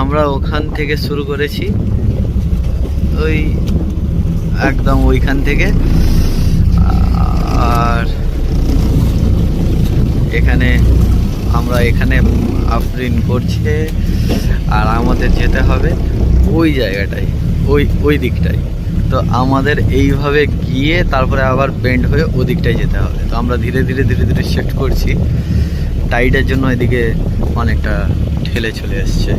আমরা ওখান থেকে শুরু করেছি। ওই একদম ওইখান থেকে। আর এখানে আমরা এখানে আফরিন করছে, আর আমাদের যেতে হবে ওই জায়গাটায়, ওই ওই দিকটায়। তো আমাদের এইভাবে গিয়ে তারপরে আবার বেন্ড হয়ে ওদিকটায় যেতে হবে। তো আমরা ধীরে ধীরে ধীরে ধীরে শিফট করছি। টাইডের জন্য এদিকে অনেকটা ঠেলে চলে এসছে।